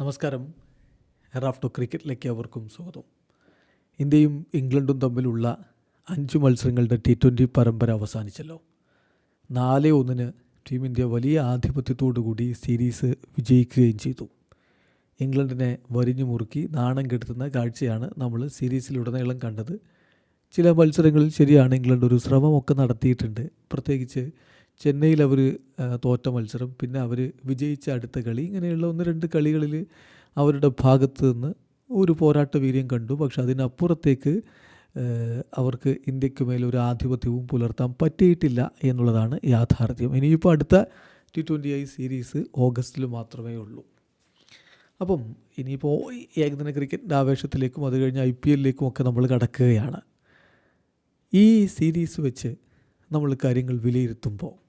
നമസ്കാരം. റാഫ്റ്റോ ക്രിക്കറ്റിലേക്ക് അവർക്കും സ്വാഗതം. ഇന്ത്യയും ഇംഗ്ലണ്ടും തമ്മിലുള്ള അഞ്ച് മത്സരങ്ങളുടെ ടി ട്വന്റി പരമ്പര അവസാനിച്ചല്ലോ. നാല് ഒന്നിന് ടീം ഇന്ത്യ വലിയ ആധിപത്യത്തോടു കൂടി സീരീസ് വിജയിക്കുകയും ചെയ്തു. ഇംഗ്ലണ്ടിനെ വരിഞ്ഞു മുറുക്കി നാണം കെടുത്തുന്ന കാഴ്ചയാണ് നമ്മൾ സീരീസിലുടനീളം കണ്ടത്. ചില മത്സരങ്ങളിൽ ശരിയാണ് ഇംഗ്ലണ്ട് ഒരു ശ്രമമൊക്കെ നടത്തിയിട്ടുണ്ട്. പ്രത്യേകിച്ച് ചെന്നൈയിൽ അവർ തോറ്റ മത്സരം. പിന്നെ അവർ വിജയിച്ച അടുത്ത കളി. ഇങ്ങനെയുള്ള ഒന്ന് രണ്ട് കളികളിൽ അവരുടെ ഭാഗത്ത് നിന്ന് ഒരു പോരാട്ട വീര്യം കണ്ടു. പക്ഷെ അതിനപ്പുറത്തേക്ക് അവർക്ക് ഇന്ത്യയ്ക്ക് ഒരു ആധിപത്യവും പുലർത്താൻ പറ്റിയിട്ടില്ല എന്നുള്ളതാണ് യാഥാർത്ഥ്യം. ഇനിയിപ്പോൾ അടുത്ത ടി ട്വന്റി ഐ സീരീസ് ഓഗസ്റ്റിൽ മാത്രമേ ഉള്ളൂ. അപ്പം ഇനിയിപ്പോൾ ഏകദിന ക്രിക്കറ്റിന്റെ ആവേശത്തിലേക്കും അത് കഴിഞ്ഞ് ഐ പി എല്ലിലേക്കും ഒക്കെ നമ്മൾ കടക്കുകയാണ്. ഈ സീരീസ് വെച്ച് നമ്മൾ കാര്യങ്ങൾ വിലയിരുത്തുമ്പോൾ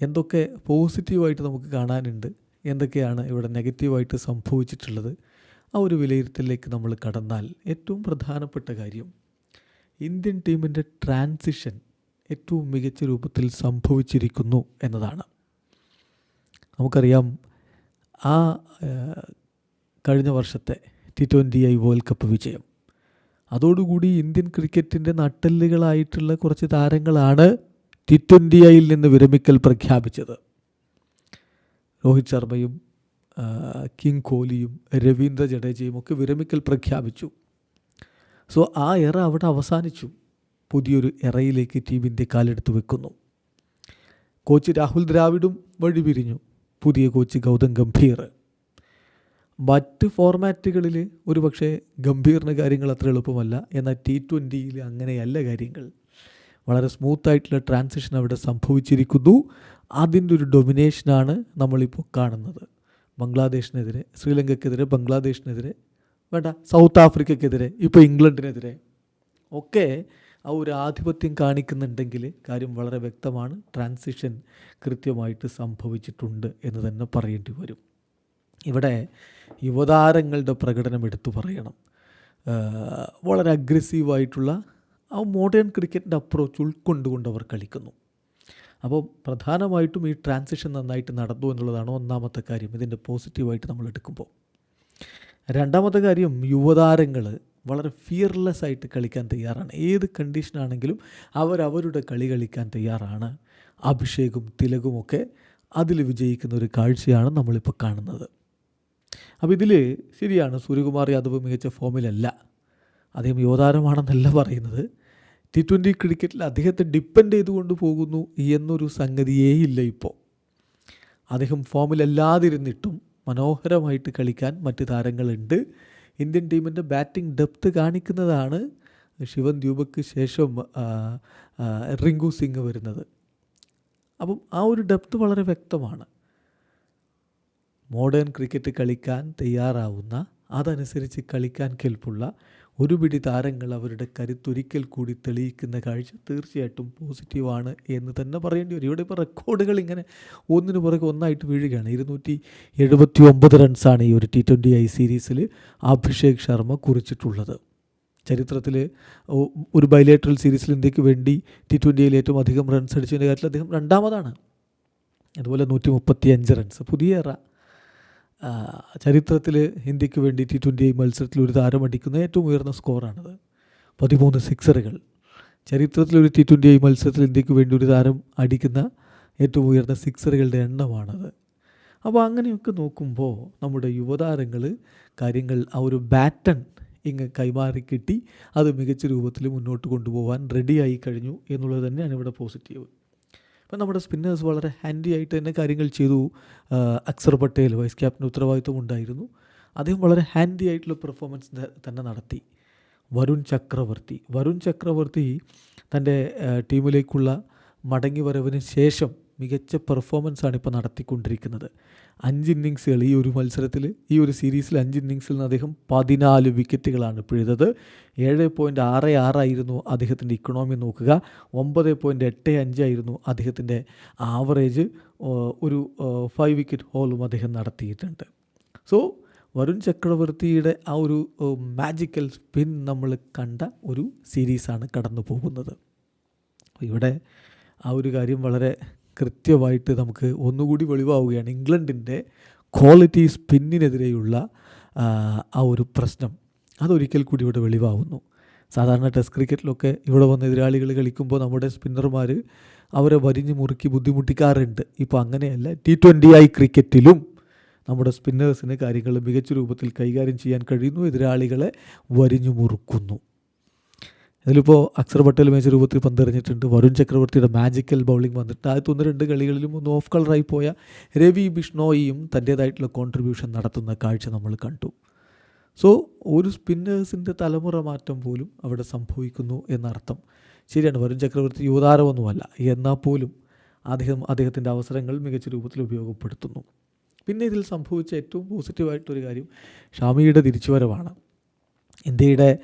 എന്തൊക്കെ പോസിറ്റീവായിട്ട് നമുക്ക് കാണാനുണ്ട് എന്തൊക്കെയാണ് ഇവിടെ നെഗറ്റീവായിട്ട് സംഭവിച്ചിട്ടുള്ളത് ആ ഒരു വിലയിരുത്തലിലേക്ക് നമ്മൾ കടന്നാൽ ഏറ്റവും പ്രധാനപ്പെട്ട കാര്യം ഇന്ത്യൻ ടീമിന്റെ ട്രാൻസിഷൻ ഏറ്റവും മികച്ച രൂപത്തിൽ സംഭവിച്ചിരിക്കുന്നു എന്നതാണ്. നമുക്കറിയാം ആ കഴിഞ്ഞ വർഷത്തെ T twenty I world cup വിജയം. അതോടുകൂടി ഇന്ത്യൻ ക്രിക്കറ്റിന്റെ നട്ടെല്ലുകളായിട്ടുള്ള കുറച്ച് താരങ്ങളാണ് ടി ട്വന്റി നിന്ന് വിരമിക്കൽ പ്രഖ്യാപിച്ചത്. രോഹിത് ശർമ്മയും കിങ് കോഹ്ലിയും രവീന്ദ്ര ജഡേജയും ഒക്കെ വിരമിക്കൽ പ്രഖ്യാപിച്ചു. സോ ആ എറ അവിടെ അവസാനിച്ചു. പുതിയൊരു എറയിലേക്ക് ടീം ഇന്ത്യ കാലെടുത്ത് വെക്കുന്നു. കോച്ച് രാഹുൽ ദ്രാവിഡും വഴിപിരിഞ്ഞു പുതിയ കോച്ച് ഗൗതം ഗംഭീർ. മറ്റ് ഫോർമാറ്റുകളിൽ ഒരു പക്ഷേ ഗംഭീറിന് കാര്യങ്ങൾ അത്ര എളുപ്പമല്ല. എന്നാൽ ടി ട്വന്റിയിൽ അങ്ങനെയല്ല കാര്യങ്ങൾ. വളരെ സ്മൂത്തായിട്ടുള്ള ട്രാൻസിഷൻ അവിടെ സംഭവിച്ചിരിക്കുന്നു. അതിന്റെ ഒരു ഡൊമിനേഷനാണ് നമ്മളിപ്പോൾ കാണുന്നത്. ബംഗ്ലാദേശിനെതിരെ ശ്രീലങ്കയ്ക്കെതിരെ ബംഗ്ലാദേശിനെതിരെ വേണ്ട സൗത്ത് ആഫ്രിക്കയ്ക്കെതിരെ ഇപ്പോൾ ഇംഗ്ലണ്ടിനെതിരെ ഒക്കെ ആ ഒരു ആധിപത്യം കാണിക്കുന്നുണ്ടെങ്കിൽ കാര്യം വളരെ വ്യക്തമാണ്. ട്രാൻസിഷൻ കൃത്യമായിട്ട് സംഭവിച്ചിട്ടുണ്ട് എന്ന് തന്നെ പറയേണ്ടി വരും. ഇവിടെ യുവതാരങ്ങളുടെ പ്രകടനം എടുത്തു പറയണം. വളരെ അഗ്രസീവായിട്ടുള്ള ആ മോഡേൺ ക്രിക്കറ്റിന്റെ അപ്രോച്ച് ഉൾക്കൊണ്ടുകൊണ്ട് അവർ കളിക്കുന്നു. അപ്പോൾ പ്രധാനമായിട്ടും ഈ ട്രാൻസിഷൻ നന്നായിട്ട് നടന്നു എന്നുള്ളതാണ് ഒന്നാമത്തെ കാര്യം. ഇതിന്റെ പോസിറ്റീവായിട്ട് നമ്മൾ എടുക്കുമ്പോൾ. രണ്ടാമത്തെ കാര്യം യുവതാരങ്ങൾ വളരെ ഫിയർലെസ് ആയിട്ട് കളിക്കാൻ തയ്യാറാണ്. ഏത് കണ്ടീഷനാണെങ്കിലും അവരവരുടെ കളി കളിക്കാൻ തയ്യാറാണ്. അഭിഷേകും തിലകുമൊക്കെ അതിൽ വിജയിക്കുന്ന ഒരു കാഴ്ചയാണ് നമ്മളിപ്പോൾ കാണുന്നത്. അപ്പോൾ ഇതിൽ ശരിയാണ് സൂര്യകുമാർ യാദവ് മികച്ച ഫോമിലല്ല അദ്ദേഹം യുവതാരമാണെന്നല്ല പറയുന്നത്. ടി ട്വന്റി ക്രിക്കറ്റിൽ അദ്ദേഹത്തെ ഡിപ്പെൻഡ് ചെയ്തുകൊണ്ട് പോകുന്നു എന്നൊരു സംഗതിയേ ഇല്ല ഇപ്പോൾ അദ്ദേഹം ഫോമിലല്ലാതിരുന്നിട്ടും മനോഹരമായിട്ട് കളിക്കാൻ മറ്റ് താരങ്ങളുണ്ട്. ഇന്ത്യൻ ടീമിന്റെ ബാറ്റിംഗ് ഡെപ്ത് കാണിക്കുന്നതാണ് ശിവൻ ദ്യൂബക്ക് ശേഷം റിങ്കു സിംഗ് വരുന്നത്. അപ്പം ആ ഒരു ഡെപ്ത് വളരെ വ്യക്തമാണ്. മോഡേൺ ക്രിക്കറ്റ് കളിക്കാൻ തയ്യാറാവുന്ന അതനുസരിച്ച് കളിക്കാൻ കെൽപ്പുള്ള ഒരു പിടി താരങ്ങൾ അവരുടെ കരുത്തൊരിക്കൽ കൂടി തെളിയിക്കുന്ന കാഴ്ച തീർച്ചയായിട്ടും പോസിറ്റീവാണ് എന്ന് തന്നെ പറയേണ്ടി വരും. ഇവിടെ ഇപ്പോൾ റെക്കോർഡുകൾ ഇങ്ങനെ ഒന്നിനു പുറകെ ഒന്നായിട്ട് വീഴുകയാണ്. ഇരുന്നൂറ്റി എഴുപത്തി ഒമ്പത് റൺസാണ് ഈ ഒരു ടി ട്വന്റി ഐ സീരീസിൽ അഭിഷേക് ശർമ്മ കുറിച്ചിട്ടുള്ളത്. ചരിത്രത്തിൽ ഒരു ബൈലേറ്ററൽ സീരീസിൽ ഇന്ത്യയ്ക്ക് വേണ്ടി ടി ട്വന്റിയിൽ ഏറ്റവും അധികം റൺസ് അടിച്ചതിന്റെ കാര്യത്തിൽ അദ്ദേഹം രണ്ടാമതാണ്. അതുപോലെ നൂറ്റി മുപ്പത്തി അഞ്ച് റൺസ് പുതിയ ചരിത്രത്തിൽ ഇന്ത്യയ്ക്ക് വേണ്ടി ടി ട്വന്റി മത്സരത്തിൽ ഒരു താരം അടിക്കുന്ന ഏറ്റവും ഉയർന്ന സ്കോറാണത്. പതിമൂന്ന് സിക്സറുകൾ. ചരിത്രത്തിൽ ഒരു ടി ട്വന്റി മത്സരത്തിൽ ഇന്ത്യയ്ക്ക് വേണ്ടി ഒരു താരം അടിക്കുന്ന ഏറ്റവും ഉയർന്ന സിക്സറുകളുടെ എണ്ണമാണത്. അപ്പോൾ അങ്ങനെയൊക്കെ നോക്കുമ്പോൾ നമ്മുടെ യുവതാരങ്ങൾ കാര്യങ്ങൾ ആ ഒരു ബാറ്റൺ ഇങ്ങ് കൈമാറി കിട്ടി അത് മികച്ച രൂപത്തിൽ മുന്നോട്ട് കൊണ്ടുപോകാൻ റെഡിയായി കഴിഞ്ഞു എന്നുള്ളത് തന്നെയാണ് ഇവിടെ പോസിറ്റീവ്. ഇപ്പം നമ്മുടെ സ്പിന്നേഴ്സ് വളരെ ഹാൻഡി ആയിട്ട് തന്നെ കാര്യങ്ങൾ ചെയ്തു. അക്സർ പട്ടേൽ വൈസ് ക്യാപ്റ്റൻ ഉത്തരവാദിത്വം ഉണ്ടായിരുന്നു. അദ്ദേഹം വളരെ ഹാൻഡി ആയിട്ടുള്ള പെർഫോമൻസ് തന്നെ നടത്തി. വരുൺ ചക്രവർത്തി. വരുൺ ചക്രവർത്തി തന്റെ ടീമിലേക്കുള്ള മടങ്ങി വരവിന് ശേഷം മികച്ച പെർഫോമൻസാണ് ഇപ്പോൾ നടത്തിക്കൊണ്ടിരിക്കുന്നത്. അഞ്ച് ഇന്നിങ്സുകൾ ഈ ഒരു മത്സരത്തിൽ ഈ ഒരു സീരീസിൽ അഞ്ച് ഇന്നിങ്സിൽ നിന്ന് അദ്ദേഹം പതിനാല് വിക്കറ്റുകളാണ് പിഴുതത്. ഏഴ് പോയിന്റ് ആറ് ആറായിരുന്നു അദ്ദേഹത്തിന്റെ ഇക്കണോമി നോക്കുക. ഒമ്പത് പോയിന്റ് എട്ട് അഞ്ചായിരുന്നു അദ്ദേഹത്തിന്റെ ആവറേജ് ഒരു ഫൈവ് വിക്കറ്റ് ഹോളും അദ്ദേഹം നടത്തിയിട്ടുണ്ട്. സോ വരുൺ ചക്രവർത്തിയുടെ ആ ഒരു മാജിക്കൽ സ്പിൻ നമ്മൾ കണ്ട ഒരു സീരീസാണ് കടന്നു പോകുന്നത് ഇവിടെ ആ ഒരു കാര്യം വളരെ കൃത്യമായിട്ട് നമുക്ക് ഒന്നുകൂടി വെളിവാവുകയാണ് ഇംഗ്ലണ്ടിന്റെ ക്വാളിറ്റി സ്പിന്നിനെതിരെയുള്ള ആ, ഒരു പ്രശ്നം. അതൊരിക്കൽ കൂടി ഇവിടെ വെളിവാകുന്നു സാധാരണ ടെസ്റ്റ് ക്രിക്കറ്റിലൊക്കെ ഇവിടെ വന്ന എതിരാളികൾ കളിക്കുമ്പോൾ നമ്മുടെ സ്പിന്നർമാർ അവരെ വരിഞ്ഞ് മുറുക്കി ബുദ്ധിമുട്ടിക്കാറുണ്ട്. ഇപ്പോൾ അങ്ങനെയല്ല. ടി ട്വന്റി ഐ ക്രിക്കറ്റിലും നമ്മുടെ സ്പിന്നേഴ്സിന് കാര്യങ്ങൾ മികച്ച രൂപത്തിൽ കൈകാര്യം ചെയ്യാൻ കഴിയുന്നു. എതിരാളികളെ വരിഞ്ഞു മുറുക്കുന്നു. ഇതിലിപ്പോൾ അക്സർ പട്ടേൽ മേച്ച രൂപത്തിൽ പന്തെറിഞ്ഞിട്ടുണ്ട്. വരുൺ ചക്രവർത്തിയുടെ മാജിക്കൽ ബൗളിംഗ് വന്നിട്ട് ആദ്യത്തെ ഒന്ന് രണ്ട് കളികളിലും ഒന്ന് ഓഫ് കളറായി പോയ രവി ബിഷ്ണോയിയും തന്റേതായിട്ടുള്ള കോൺട്രിബ്യൂഷൻ നടത്തുന്ന കാഴ്ച നമ്മൾ കണ്ടു. സോ ഒരു സ്പിന്നേഴ്സിന്റെ തലമുറ മാറ്റം പോലും അവിടെ സംഭവിക്കുന്നു എന്നർത്ഥം. ശരിയാണ് വരുൺ ചക്രവർത്തി യുവതാരമൊന്നുമല്ല. എന്നാൽ പോലും അദ്ദേഹം അദ്ദേഹത്തിന്റെ അവസരങ്ങൾ മികച്ച രൂപത്തിൽ ഉപയോഗപ്പെടുത്തുന്നു. പിന്നെ ഇതിൽ സംഭവിച്ച ഏറ്റവും പോസിറ്റീവായിട്ടൊരു കാര്യം ഷാമിയുടെ തിരിച്ചുവരവാണ്. ഇന്ത്യയുടെ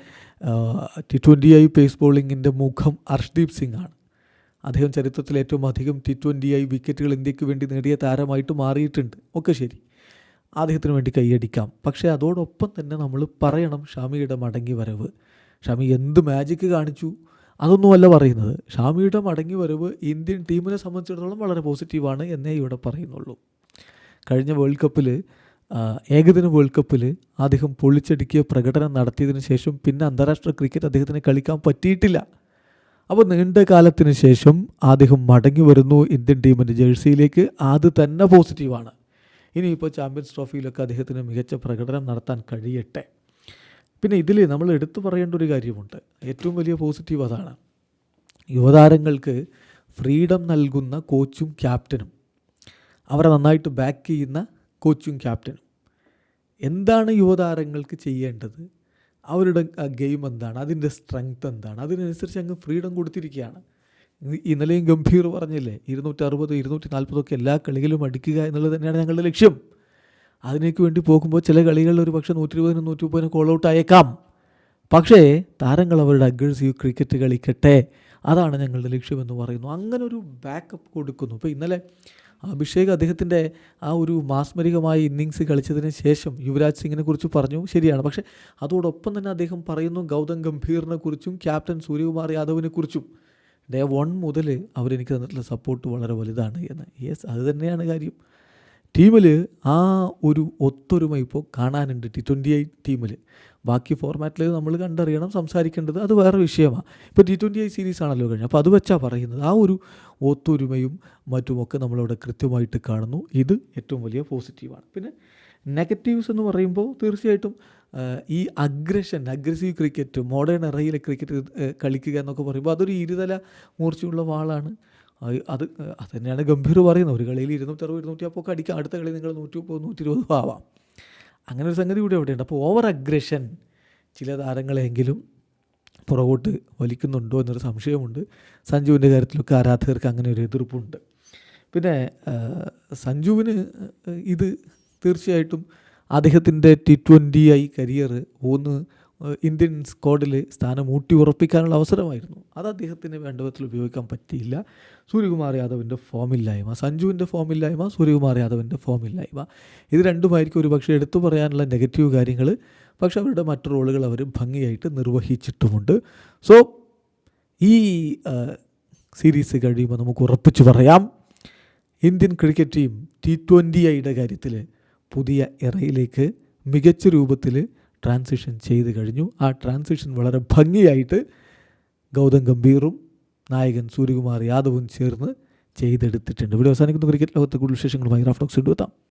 ടി ട്വന്റി ഐ പേസ് ബോളിങ്ങിന്റെ മുഖം അർഷ്ദീപ് സിംഗ് ആണ്. അദ്ദേഹം ചരിത്രത്തിൽ ഏറ്റവും അധികം ടി ട്വന്റി ഐ വിക്കറ്റുകൾ ഇന്ത്യയ്ക്ക് വേണ്ടി നേടിയ താരമായിട്ട് മാറിയിട്ടുണ്ട്. ഒക്കെ ശരി. അദ്ദേഹത്തിന് വേണ്ടി കൈയടിക്കാം. പക്ഷേ അതോടൊപ്പം തന്നെ നമ്മൾ പറയണം ഷാമിയുടെ മടങ്ങി വരവ്. ഷാമി എന്ത് മാജിക്ക് കാണിച്ചു? അതൊന്നുമല്ല പറയുന്നത്. ഷാമിയുടെ മടങ്ങി വരവ് ഇന്ത്യൻ ടീമിനെ സംബന്ധിച്ചിടത്തോളം വളരെ പോസിറ്റീവാണ് എന്നേ ഇവിടെ പറയുന്നുള്ളൂ. കഴിഞ്ഞ വേൾഡ് കപ്പിൽ ഏകദിന വേൾഡ് കപ്പിൽ അദ്ദേഹം പൊളിച്ചടുക്കിയ പ്രകടനം നടത്തിയതിന് ശേഷം പിന്നെ അന്താരാഷ്ട്ര ക്രിക്കറ്റ് അദ്ദേഹത്തിന് കളിക്കാൻ പറ്റിയിട്ടില്ല. അപ്പോൾ നീണ്ട കാലത്തിന് ശേഷം അദ്ദേഹം മടങ്ങി വരുന്നു ഇന്ത്യൻ ടീമിന്റെ ജേഴ്സിയിലേക്ക്. അത് തന്നെ പോസിറ്റീവാണ് ഇനിയിപ്പോൾ ചാമ്പ്യൻസ് ട്രോഫിയിലൊക്കെ അദ്ദേഹത്തിന് മികച്ച പ്രകടനം നടത്താൻ കഴിയട്ടെ. പിന്നെ ഇതിൽ നമ്മൾ എടുത്തു പറയേണ്ട ഒരു കാര്യമുണ്ട്. ഏറ്റവും വലിയ പോസിറ്റീവ് അതാണ്. യുവതാരങ്ങൾക്ക് ഫ്രീഡം നൽകുന്ന കോച്ചും ക്യാപ്റ്റനും അവരെ നന്നായിട്ട് ബാക്ക് ചെയ്യുന്ന കോച്ചും ക്യാപ്റ്റനും. എന്താണ് യുവതാരങ്ങൾക്ക് ചെയ്യേണ്ടത്? അവരുടെ ഗെയിം എന്താണ്? അതിന്റെ സ്ട്രെങ്ത് എന്താണ്? അതിനനുസരിച്ച് അങ്ങ് ഫ്രീഡം കൊടുത്തിരിക്കുകയാണ്. ഇന്നലെയും ഗംഭീർ പറഞ്ഞില്ലേ ഇരുന്നൂറ്റി അറുപത് ഇരുന്നൂറ്റി നാൽപ്പതൊക്കെ എല്ലാ കളികളും അടിക്കുക എന്നുള്ളത് തന്നെയാണ് ഞങ്ങളുടെ ലക്ഷ്യം. അതിനേക്ക് വേണ്ടി പോകുമ്പോൾ ചില കളികളിൽ ഒരു പക്ഷേ നൂറ്റി ഇരുപതിനും നൂറ്റി മുപ്പതിനും കോൾ ഔട്ട് ആയേക്കാം. പക്ഷേ താരങ്ങൾ അവരുടെ അഗ്രസീവ് ക്രിക്കറ്റ് കളിക്കട്ടെ. അതാണ് ഞങ്ങളുടെ ലക്ഷ്യമെന്ന് പറയുന്നു. അങ്ങനെ ഒരു ബാക്കപ്പ് കൊടുക്കുന്നു. ഇപ്പോൾ ഇന്നലെ അഭിഷേക് അദ്ദേഹത്തിന്റെ ആ ഒരു മാസ്മരികമായ ഇന്നിങ്സ് കളിച്ചതിന് ശേഷം യുവരാജ് സിംഗിനെ കുറിച്ച് പറഞ്ഞു. ശരിയാണ്. പക്ഷേ അതോടൊപ്പം തന്നെ അദ്ദേഹം പറയുന്നു ഗൗതം ഗംഭീറിനെ കുറിച്ചും ക്യാപ്റ്റൻ സൂര്യകുമാർ യാദവിനെ കുറിച്ചും. ഡേ വൺ മുതൽ അവരെനിക്ക് തന്നിട്ടുള്ള സപ്പോർട്ട് വളരെ വലുതാണ് എന്ന്. യെസ് അത് തന്നെയാണ് കാര്യം. ടീമിൽ ആ ഒരു ഒത്തൊരുമ ഇപ്പോൾ കാണാനുണ്ട്. ടി ട്വന്റി ഐ ടീമിൽ ബാക്കി ഫോർമാറ്റിൽ നമ്മൾ കണ്ടറിയണം സംസാരിക്കേണ്ടത് അത് വേറെ വിഷയമാണ് ഇപ്പോൾ ടി ട്വന്റി ഐ സീരീസ് ആണല്ലോ കഴിഞ്ഞത്. അപ്പോൾ അത് വെച്ചാൽ പറയുന്നത്. ആ ഒരു ഒത്തൊരുമയും മറ്റുമൊക്കെ നമ്മളവിടെ കൃത്യമായിട്ട് കാണുന്നു. ഇത് ഏറ്റവും വലിയ പോസിറ്റീവാണ് പിന്നെ നെഗറ്റീവ്സ് എന്ന് പറയുമ്പോൾ തീർച്ചയായിട്ടും ഈ അഗ്രഷൻ അഗ്രസീവ് ക്രിക്കറ്റ് മോഡേൺ എറയിലെ ക്രിക്കറ്റ് കളിക്കുക എന്നൊക്കെ പറയുമ്പോൾ അതൊരു ഇരുതല മൂർച്ചയുള്ള വാളാണ്. അത് അത് തന്നെയാണ് ഗംഭീർ പറയുന്നത്. ഒരു കളിയിൽ ഇരുന്നൂറ്റി അറുപത് ഇരുന്നൂറ്റി അപ്പോൾ അടിക്കാം അടുത്ത കളി നിങ്ങൾ നൂറ്റി മുപ്പത് നൂറ്റി ഇരുപതും ആവാം. അങ്ങനെ ഒരു സംഗതി കൂടി അവിടെയുണ്ട്. അപ്പോൾ ഓവർ അഗ്രഷൻ ചില താരങ്ങളെങ്കിലും പുറകോട്ട് വലിക്കുന്നുണ്ടോ എന്നൊരു സംശയമുണ്ട്. സഞ്ജുവിന്റെ കാര്യത്തിലൊക്കെ ആരാധകർക്ക് അങ്ങനെ ഒരു എതിർപ്പുണ്ട്. പിന്നെ സഞ്ജുവിന് ഇത് തീർച്ചയായിട്ടും അദ്ദേഹത്തിന്റെ ടി ട്വന്റി ഐ കരിയർ ഒന്ന് ഇന്ത്യൻ സ്ക്വാഡിൽ സ്ഥാനം ഊട്ടി ഉറപ്പിക്കാനുള്ള അവസരമായിരുന്നു. അത് അദ്ദേഹത്തിന് വേണ്ട വിധത്തിൽ ഉപയോഗിക്കാൻ പറ്റിയില്ല. സൂര്യകുമാർ യാദവിന്റെ ഫോമില്ലായ്മ സഞ്ജുവിന്റെ ഫോമില്ലായ്മ സൂര്യകുമാർ യാദവിന്റെ ഫോമില്ലായ്മ. ഇത് രണ്ടുമായിരിക്കും ഒരു പക്ഷേ എടുത്തു പറയാനുള്ള നെഗറ്റീവ് കാര്യങ്ങൾ. പക്ഷേ അവരുടെ മറ്റു റോളുകൾ അവർ ഭംഗിയായിട്ട് നിർവഹിച്ചിട്ടുമുണ്ട്. സോ ഈ സീരീസ് കഴിയുമ്പോൾ നമുക്ക് ഉറപ്പിച്ചു പറയാം. Indian cricket team T twenty ഐയുടെ കാര്യത്തിൽ പുതിയ ഇറയിലേക്ക് മികച്ച രൂപത്തിൽ ട്രാൻസിഷൻ ചെയ്ത് കഴിഞ്ഞു. ആ ട്രാൻസിഷൻ വളരെ ഭംഗിയായിട്ട് ഗൗതം ഗംഭീറും നായകൻ സൂര്യകുമാർ യാദവും ചേർന്ന് ചെയ്തെടുത്തിട്ടുണ്ട്. ഇവിടെ അവസാനിക്കുന്ന. ക്രിക്കറ്റ് ലോകത്തെ കൂടുതൽ വിശേഷങ്ങളുമായി റാഫ്റ്റോക്സ് കൊണ്ടുവെത്താം